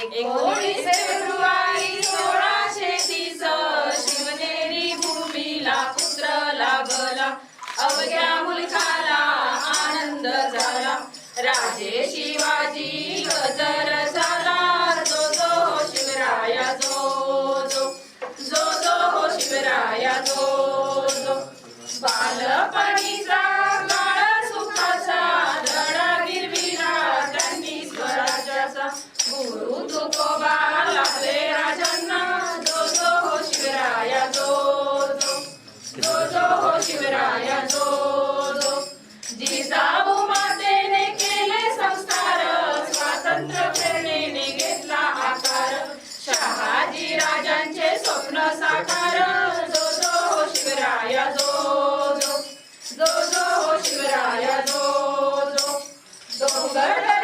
एकोणीस फेब्रुवारी सोळाशे तीस शिवनेरी भूमीला पुत्र लाभला अवघ्या मुलखाला आनंद झाला. राजे शिवाजी गजर झाला. जो जो शिवराया जो जो जो जो शिवराया जो जो. बालपा